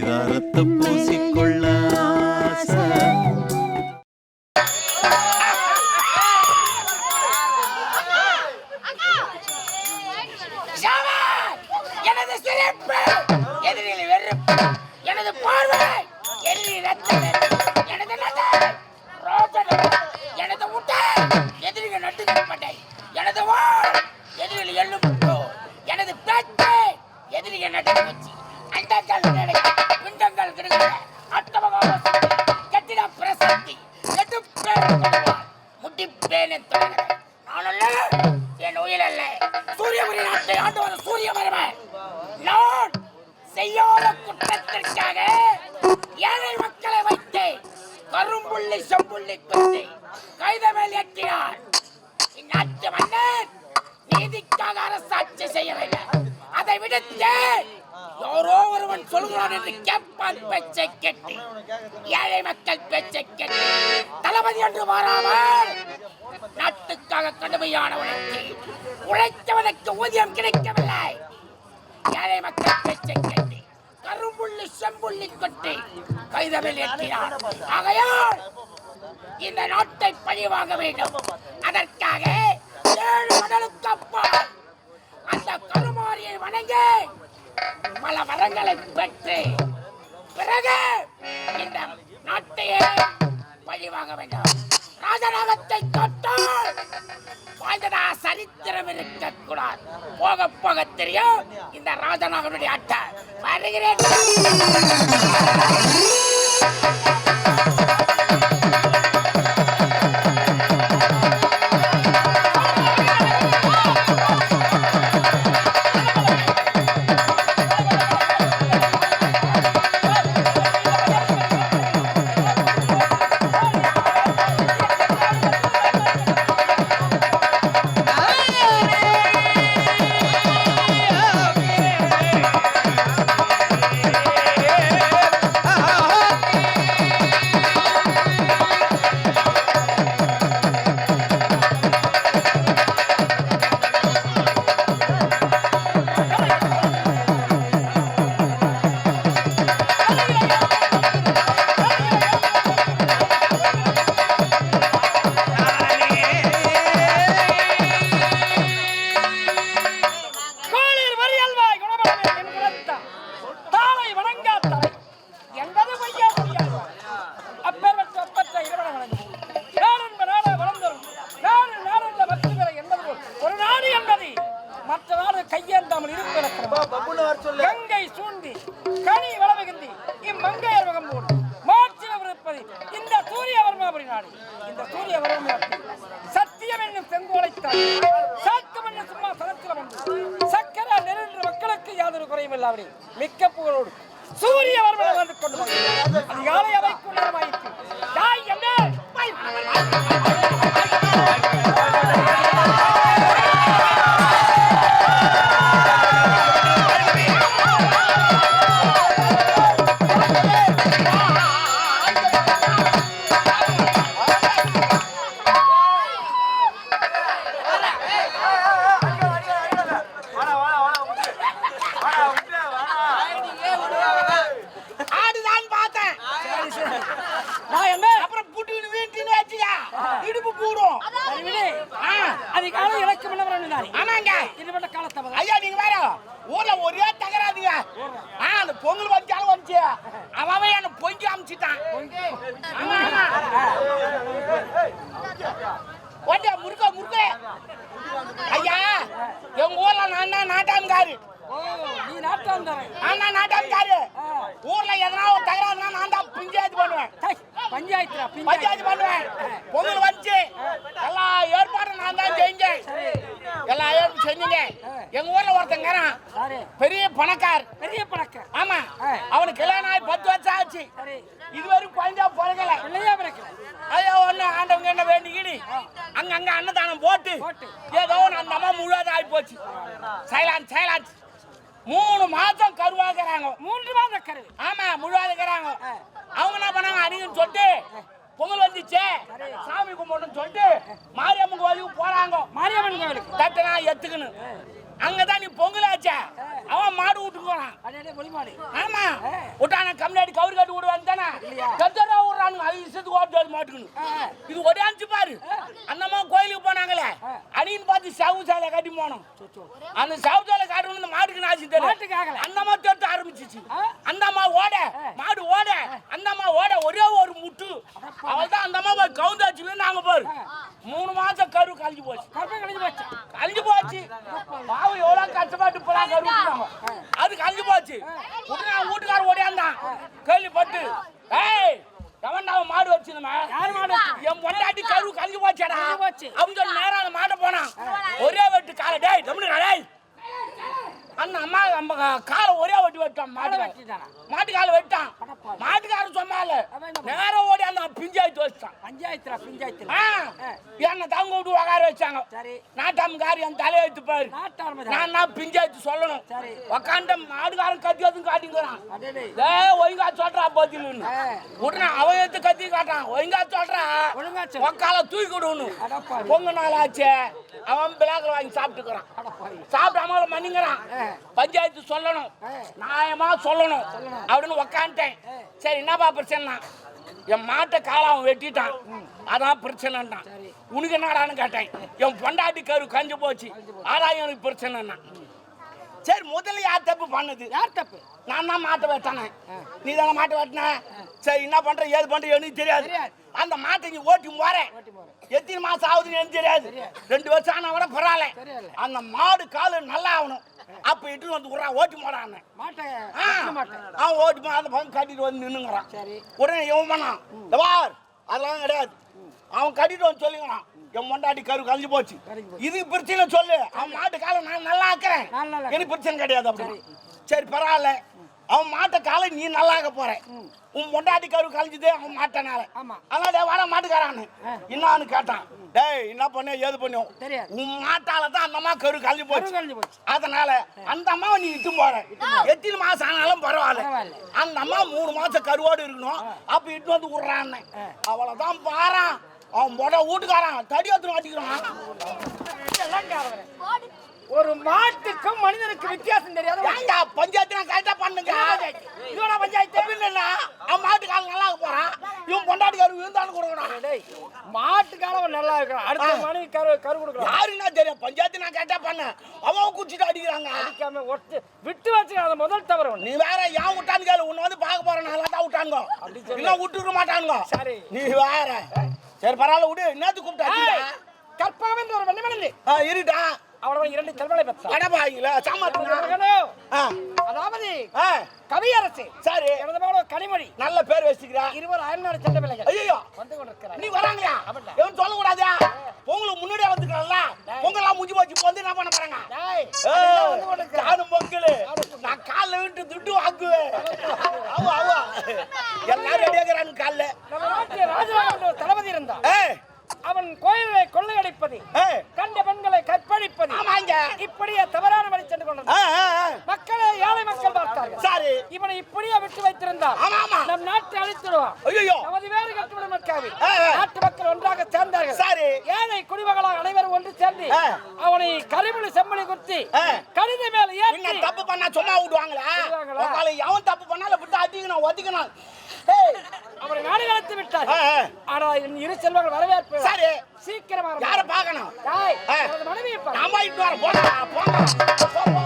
விதாரத்தை பூசிக்கொள்ள எனது சிரிப்பு எதிரில் வெறுப்பு எனது பார்வை எதிரில் ரத்தம் எனது நடை ரோஜனை எனது முட்டை எதிரில் நட்டுக்கப்பட்டை எனது வாள் எதிரில் எள்ளு முட்டோ எனது பேச்சு எதிரிகள் நட்டுப்பச்சு வச்சு அந்த ஒருவன் சொல்கிறான் என்று கேட்பான் பேச்சை கேட்டு. ஏழை மக்கள் பேச்சை கேட்டு. தளபதி என்று மாறாமல் நாட்டுக்காக கடுமையான உழைச்சி உழைத்தவனுக்கு ஊதியம் கிடைக்கவில்லை. ஏழை மக்கள் பேச்சை கேட்டு கரும்புள்ளி செம்புள்ளி கொட்டி கைதவில் ஏற்றினார். ஆகையால் இந்த நாட்டை பழிவாங்க வேண்டும். அதற்காக ஏழு கடலுக்கு அப்பால் அந்த கருமாரியை வணங்க பல வரங்களை பெற்று பிறகு இந்த நாட்டையே பழிவாங்க வேண்டும் ராஜநாகத்தை தொட்டால் வாழ்ந்ததா சரித்திரம் இருக்கக்கூடாது. போக போக தெரியும் இந்த ராஜநாகனுடைய அட்டை. வருகிறேன். நாடு கையேந்தாமல் இருப்பிடக்கிறது கங்கை சூழ்ந்தி கனி வளமிகுந்தி இம்மங்கையர் வகம்போடு மாற்றினம் இருப்பது இந்த சூரியவர்மாபுரி நாடு இந்த சூரியவர்மாபுரி சத்தியம் என்னும் செங்கோலைத்தான் சாத்தம் என்னும் சும்மா சனத்தில் வந்து. சக்கர நெருன்று மக்களுக்கு யாதொரு குறையும் இல்லாமடி மிக்க புகழோடு சூரியவர்மனை வந்து கொண்டு வந்து அதிகாலை அவைக்கு நேரமாயிற்று தாய் என்ன இதுபட்ட காலத்தவரை ஐயா நீங்க வேற. ஊர்ல ஒரே தகராதுங்க ஆ அந்த பொங்கல் வச்சாலும் வந்துச்சு. அவன் என்ன பொங்கி அமிச்சிட்டான். ஆமா ஆமா. ஓட்டியா முறுக்க முறுக்க. ஐயா எங்க ஊர்ல நான் தான் நாட்டாம்காரு? ஓ நீ நாட்டாந்தரன் நான் தான் நாட்டாம்காரு? ஊர்ல எதனா ஒரு தகராறுனா நான் தான் பஞ்சாயத்து பண்ணுவேன். பஞ்சாயத்து பஞ்சாயத்து பண்ணுவேன். பொங்கல் வந்துச்சு. எல்லா ஏற்பாடும் நான் தான் செஞ்சேன். எல்லா ஏற்பாடும் செஞ்சீங்க. எங்க ஊர்ல பெரிய பணக்கார் பெரிய பழக்கம் ஆமா. அவனுக்கு கல்யாணம் ஆகி பத்து வருஷம் ஆச்சு. இதுவரைக்கும் குழந்தையா பிறக்கல. பிள்ளையா பிறக்கல. ஐயோ ஒண்ணு ஆண்டவங்க என்ன வேண்டிக்கிடி அங்க அங்க அன்னதானம் போட்டு. ஏதோ அந்த அம்மா முழுவதும் ஆகி போச்சு. சைலான் சைலான். மூணு மாசம் கருவாக்குறாங்க மூன்று மாத கருவு. ஆமா முழுவாதுக்கிறாங்க. அவங்க என்ன பண்ணாங்க? அடிக்கன்னு சொல்லிட்டு பொங்கல் வந்துச்சே. சாமி கும்பிடணும்னு சொல்லிட்டு மாரியம்மன் கோயிலுக்கு போறாங்க. மாரியம்மன் கோவிலுக்கு தட்டனா எத்துக்கணும் அங்கதான் நீ பொங்கல் ஆச்சே அவன் மாடு வீட்டுக்கு போறான். ஆமா. விட்டான கம்யூனிட்டி கவுரு கட்டி விடுவான்னு தானே? கத்தரா விடுறானுங்க அது இசத்துக்கு ஓட்டு மாட்டுக்கணும் இது ஒடியாந்துச்சு பாரு. அந்தம்மா கோயிலுக்கு போனாங்களே. அணின்னு பார்த்து சவு சாலை கட்டி போனோம். அந்த சவு சாலை காட்டணும் இந்த நாச்சு மாட்டுக்கு தெரியும். அந்த அம்மா தொட்டு ஆரம்பிச்சிச்சு. அந்த அம்மா ஓட. மாடு ஓட. அந்த அம்மா ஓட ஒரே ஒரு முட்டு. அவள் தான் அந்த அம்மா போய் கவுந்தாச்சு நாங்க பாரு மூணு மாசம் கரு கழிஞ்சு போச்சு. கழிஞ்சு போச்சு? கழிஞ்சு போச்சு. பாவம் எவ்வளவு கஷ்டப்பட்டு இப்பலாம் கரு விட்டுறாங்க. அது கழிஞ்சு போச்சு. உடனே அவன் வீட்டுக்காரர் ஓடியாந்தான். கேள்விப்பட்டு ஏய் அவன் மாடு வச்சிருந்தா யார் மாடு? என் பொண்டாட்டி கரு கழிஞ்சு போச்சேடா. கழிஞ்சு போச்சு. அப்படின்னு சொல்லி நேரா அந்த மாட்டை போனான். ஒரே வெட்டு காலை டேய் தமிழ் டேய் அந்த அம்மா நம்ம காலை ஒரே வெட்டி வெட்டான் மாட்டு? மாட்டு காலை வெட்டான் மாட்டுக்காரன் சொன்னால அவன் என்ன நேரா ஓடி அந்த பிஞ்சாயிட்டு வச்சிட்டான். பஞ்சாயத்துல பஞ்சாயத்துல. ஆ, என்னை தங்க விட்டு உக்கார வச்சாங்க. சரி. நாட்டாமக்காரி என் தலையெழுத்து பாரு நாட்டாரமா நான் தான் பிஞ்சாச்சு சொல்லணும். உக்காண்ட மாடுகாரன் கத்தி அதுவும் காட்டிங்கிறான் டேய் ஒழுங்கா சொல்றா பதிலுன்னு. உடனே அவன் எடுத்து கத்தி காட்டான் ஒழுங்கா சொல்றா. ஒழுங்கா. உக்கால தூக்கி விடணும். பொங்க நாள் ஆச்சு அவன் பிளாக்ல வாங்கி சாப்பிட்டுக்கிறான். சாப்பிடாம மன்னிங்கிறான். பஞ்சாயத்து சொல்லணும். நியாயமா சொல்லணும். அப்படின்னு உக்காந்துட்டேன். சரி என்னப்பா பிரச்சனை என் மாட்டை அவன் வெட்டிட்டான். அதான் பிரச்சனைன்றான் சரி. உனக்கு என்னடான்னு கேட்டேன். என் பொண்டாட்டி கரு கஞ்சு போச்சு. அதான் எனக்கு பிரச்சனைன்னா. சரி முதல்ல யார் தப்பு பண்ணுது? யார் தப்பு? நான் தான் மாட்டை வெட்டானே நீ தானே மாட்டை வெட்டின? சரி என்ன பண்ற? ஏது பண்ற? எனக்கு தெரியாது. அந்த மாட்டை நீ ஓட்டி போறேன். எத்தனை மாசம் ஆகுதுன்னு எனக்கு தெரியாது. ரெண்டு வருஷம் ஆனா கூட பரவாயில்ல. அந்த மாடு காலு நல்லா ஆகணும். அப்ப இட்டு வந்து விட்றா ஓட்டி போடான்னு. அவன் ஓட்டி போ அந்த பக்கம் கட்டிட்டு வந்து நின்னுங்கிறான். உடனே இவன் பண்ணான் அதெல்லாம் கிடையாது. அவன் கட்டிட்டு வந்து சொல்லுங்கிறான் என் மொண்டாட்டி கரு கழிஞ்சு போச்சு. இதுக்கு பிரச்சனை சொல்லு. அவன் மாட்டு காலை நான் நல்லா ஆக்குறேன் எனக்கு பிரச்சனை கிடையாது அப்படி. சரி. பரவாயில்ல. அவன் மாட்டை காலை நீ நல்லா ஆக்க போற உன் மொண்டாட்டி கரு கழிஞ்சுதே அவன் மாட்டனால. ஆமா. அதனால டேய் வாடா மாட்டுக்காரான்னு. என்னான்னு கேட்டான். டேய் என்ன பண்ண ஏது பண்ணும். உன் மாட்டால தான் அந்த அம்மா கரு கழிஞ்சு கரு போச்சு. அதனால அந்த அம்மாவை நீ இட்டு போற. எத்தனை மாசம் ஆனாலும் பரவாயில்ல. பரவாயில்ல. அந்த அம்மா மூணு மாசம் கருவாடு இருக்கணும். அப்ப இட்டு வந்து விடுறான்னு. அவ்வளவுதான் பாறான் அவன் மொட வீட்டுக்காரன் தடி எடுத்து மாட்டிக்கிறான் எல்லாம் காரணம். ஒரு மாட்டுக்கும் மனிதனுக்கும் வித்தியாசம் தெரியாது ஏங்க பஞ்சாயத்து நான் கரெக்டா பண்ணுங்க? இதோட பஞ்சாயத்து? என்னன்னா அவன் மாட்டுக்காரன் நல்லா போறான். இவன் பொண்டாட்டிக்காரன் விழுந்தாலும் கொடுக்கணும். டேய், மாட்டுக்காரவன் நல்லா இருக்கிறான். அடுத்த மனைவி கரு கரு கொடுக்குறான். யாருன்னா தெரியும்? பஞ்சாயத்து நான் கரெக்டா பண்ணேன் அவன் குச்சிட்டு அடிக்கிறாங்க. அடிக்காம ஒட்டு விட்டு வச்சு அந்த முதல் ஒண்ணு நீ வேற ஏன் விட்டான்னு கேளு உன்னை வந்து பார்க்க போறேன். நல்லா தான் விட்டானுங்க. இன்னும் விட்டுருக்க மாட்டானுங்க. சரி. நீ வேற. சரி பரவாயில்ல விடு. என்னத்து கூப்பிட்டா? கற்பகம் என்ற ஒரு வெண்ணிமணி ஆ இருட்டா அவளவன் இரண்டு தலைவலை பெற்றான் மகனோ, ஆ. அதாவது கவியரசு. சரி. எனது மகளோ கனிமொழி. நல்ல பேர் வச்சுக்கிறா. இருவர் அயல்நாடு சென்ற பிள்ளைகள். ஐயோ வந்து கொண்டிருக்கிறார். நீ வராங்களா. எவன் சொல்லக்கூடாதா? பொங்கலுக்கு முன்னாடியே வந்துக்கலாம்ல பொங்கலாம் முடிஞ்சு போச்சு. வந்து என்ன பண்ண போறாங்க. காணும் பொங்கல். நான் காலில் விட்டு துட்டு வாங்குவேன். ஆமா ஆமா எல்லாரும் ரெடியாகிறாங்க காலில். நம்ம என்ற ஒரு தளபதி இருந்தான் அவன் கோயிலை கொள்ளையடிப்பது கண்ட பெண்களை கற்பழிப்பது இப்படியே தவறான வழி சென்று ஆ. மக்களை ஏழை மக்கள் சரி. இவனை இப்படியே விட்டு ஆமா நம் நாட்டை அழித்துடுவான். ஐயோ நமது வேறு கட்டுவிடும் மக்காவி ஆ, ஆ. நாட்டு மக்கள் ஒன்றாக சேர்ந்தார்கள். சரி. ஏழை குடிமகளாக அனைவரும் ஒன்று சேர்ந்து. அவனை கரிமொழி செம்மொழி குத்தி. கழுத மேல ஏற்றி தப்பு பண்ணா சும்மா விடுவாங்களா? எவன் தப்பு பண்ணாலும் விட்டு அடிக்கணும் ஒத்திக்கணும் ஏய், அவரை நாடு கடத்தி விட்டார். ஆனா என் இரு செல்வங்கள் வரவேற்பு சரி. சீக்கிரமாக யார மனைவியை பாரு. நாம இட்டு வர போங்க போங்க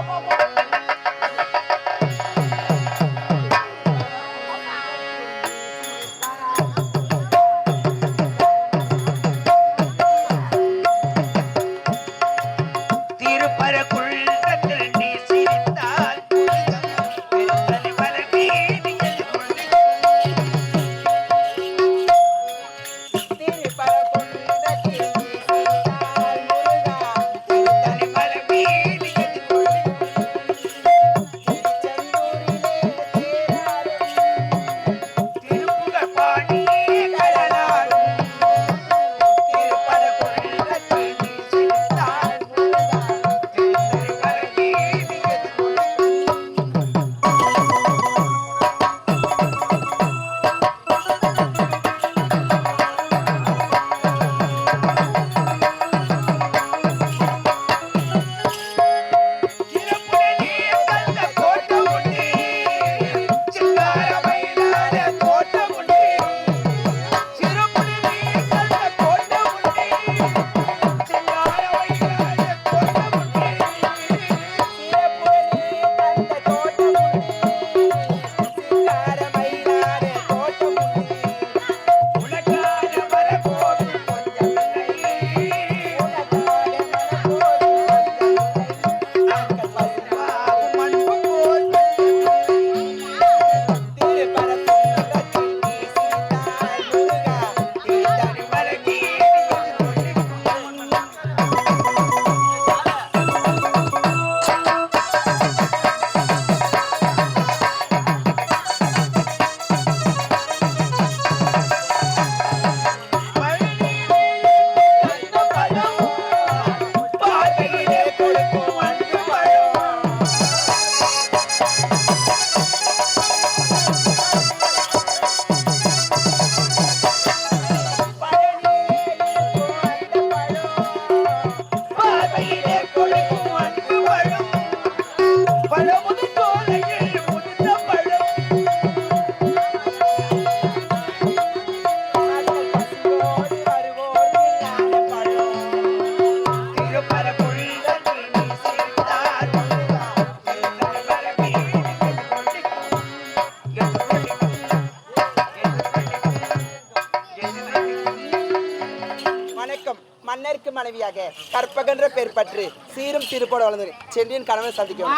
பேர் பற்று சீரும் திருப்போட வளர்ந்து சென்றியின் கணவனை சந்திக்கும்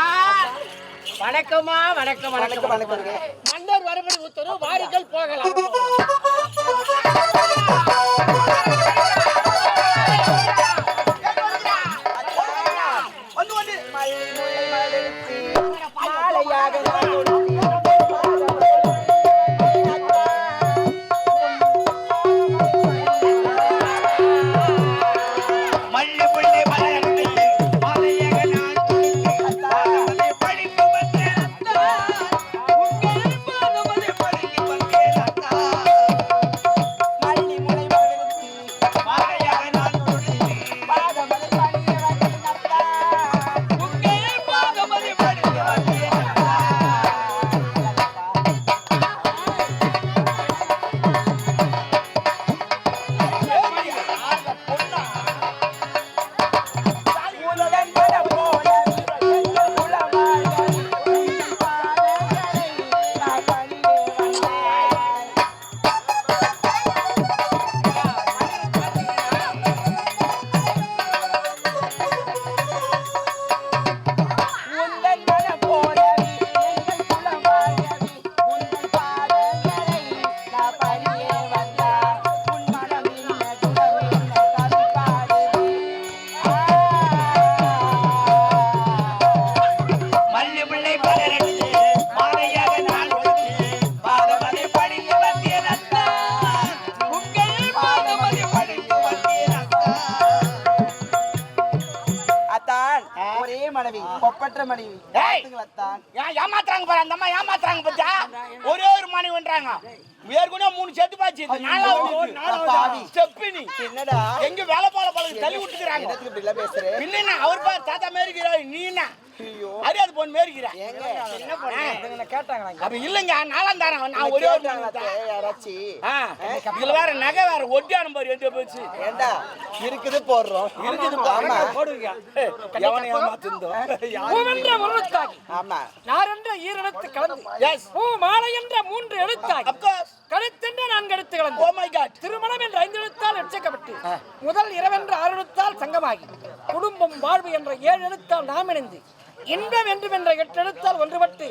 வணக்கமா வணக்கம். வணக்கம் வணக்கங்க மன்னர் வரபடி உத்தரவு வாருங்கள் போகலாம். மனைவி ஏன் ஏமாத்துறாங்க பாரு அந்த அம்மா ஏமாத்துறாங்க பச்சா ஒரே ஒரு மனைவின்றாங்க ஏற்கனவே மூணு செத்து பாச்சு. ஸ்டெப்பினி என்னடா? எங்க வேலை போல பழகு தள்ளி விட்டுக்கிறாங்க. அவர் தாத்தா மாரி நீ என்ன? அறியாது பொண்ணு மாரி இருக்கிறா ஏங்க என்ன கேட்டாங்களா அப்ப இல்லங்க நாலாம் நான் ஒரே ஒரு. யாராச்சும் இதுல வேற நகை வேற ஒட்டியானம் பாரு எட்டு போச்சு. ஏண்டா? இருக்குது போடுறோம். இருக்குது ஆமா. போடுவீங்க எவனை ஏமாத்துந்தோ பூவென்ற முழுத்தாகி ஆமா. நாரென்ற ஈரெழுத்து கலந்து. எஸ் பூ மாலை என்ற மூன்று எழுத்தாகி அப்கோர்ஸ் கழுத்தென்ற நான்கு எழுத்து ஓ கலந்து மை காட் திருமணம் என்ற ஐந்து எழுத்தால் எச்சக்கப்பட்டு முதல் இரவென்ற ஆறு எழுத்தால் சங்கமாகி. குடும்பம் வாழ்வு என்ற ஏழு எழுத்தால் நாம் இணைந்து. இன்பம் என்றும் என்ற எட்டு எழுத்தால் ஒன்றுபட்டு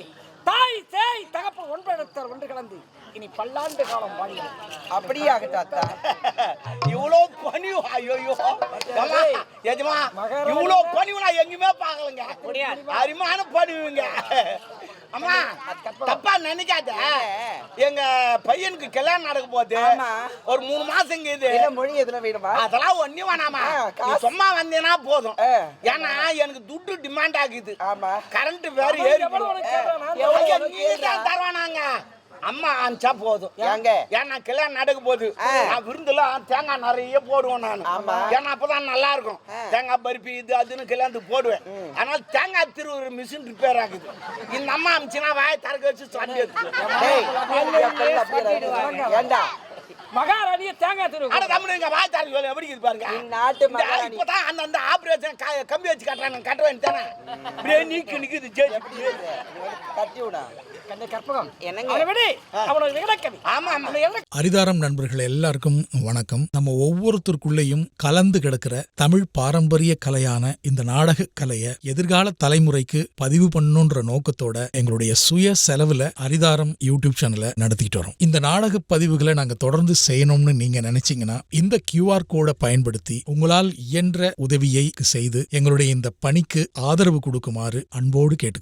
தாய் சேய் தகப்பு ஒன்பது எழுத்தால் ஒன்று கலந்து. இனி பல்லாண்டு காலம் வாழ்கிறோம் அப்படியே ஆகட்டும் அத்தான் இவ்வளோ பணிவு ஐயோ எஜமா இவ்வளோ பணிவு நான் எங்கேயுமே பார்க்கலங்க. அருமையான பணிவுங்க. அம்மா தப்பா நினைக்காத. எங்க பையனுக்கு கல்யாணம் நடக்க போகுது. ஒரு மூணு மாசம் இது என்ன மொழி எதுனா வேணுமா? அதெல்லாம் ஒண்ணு வேணாமா. சும்மா வந்தீங்கன்னா போதும். ஏன்னா எனக்கு துட்டு டிமாண்ட் ஆகுது. ஆமா. கரண்ட் வேற ஏறி தருவானாங்க. அம்மா அனுப்பிச்சா போதும் ஏங்க? ஏன்னா கல்யாணம் நடக்க போகுது. நான் விருந்துல தேங்காய் நிறைய போடுவேன் நான். ஏன்னா அப்பதான் நல்லா இருக்கும். தேங்காய் பருப்பி இது அதுன்னு கல்யாணத்துக்கு போடுவேன் ஆனால் தேங்காய் திருவுற மிஷின் ரிப்பேர் ஆகுது இந்த அம்மா அமிச்சுனா வாயை திறக்க வச்சு சொல்லி மகாராணிய தேங்காய் திரு ஆனா தமிழுங்க வாய் எப்படி இருக்குது பாருங்க. நாட்டு மகாராணி. இப்பதான் அந்த அந்த ஆபரேஷன் கம்பி வச்சு கட்டுறாங்க கட்ட வேண்டியதானே இப்படியே நீக்கி நிக்குது ஜெயிச்சு. கட்டி விடா. அரிதாரம் நண்பர்கள் எல்லாருக்கும் வணக்கம். நம்ம ஒவ்வொருத்தருக்குள்ளேயும் கலந்து கிடக்கிற தமிழ் பாரம்பரிய கலையான இந்த நாடக கலைய எதிர்கால தலைமுறைக்கு பதிவு பண்ணணுன்ற நோக்கத்தோட எங்களுடைய சுய செலவுல அரிதாரம் யூடியூப் சேனலை நடத்திட்டு வரோம். இந்த நாடக பதிவுகளை நாங்க தொடர்ந்து செய்யணும்னு நீங்க நினைச்சீங்கன்னா இந்த கியூஆர் கோடை பயன்படுத்தி உங்களால் இயன்ற உதவியை செய்து எங்களுடைய இந்த பணிக்கு ஆதரவு கொடுக்குமாறு அன்போடு கேட்டுக்கிறோம்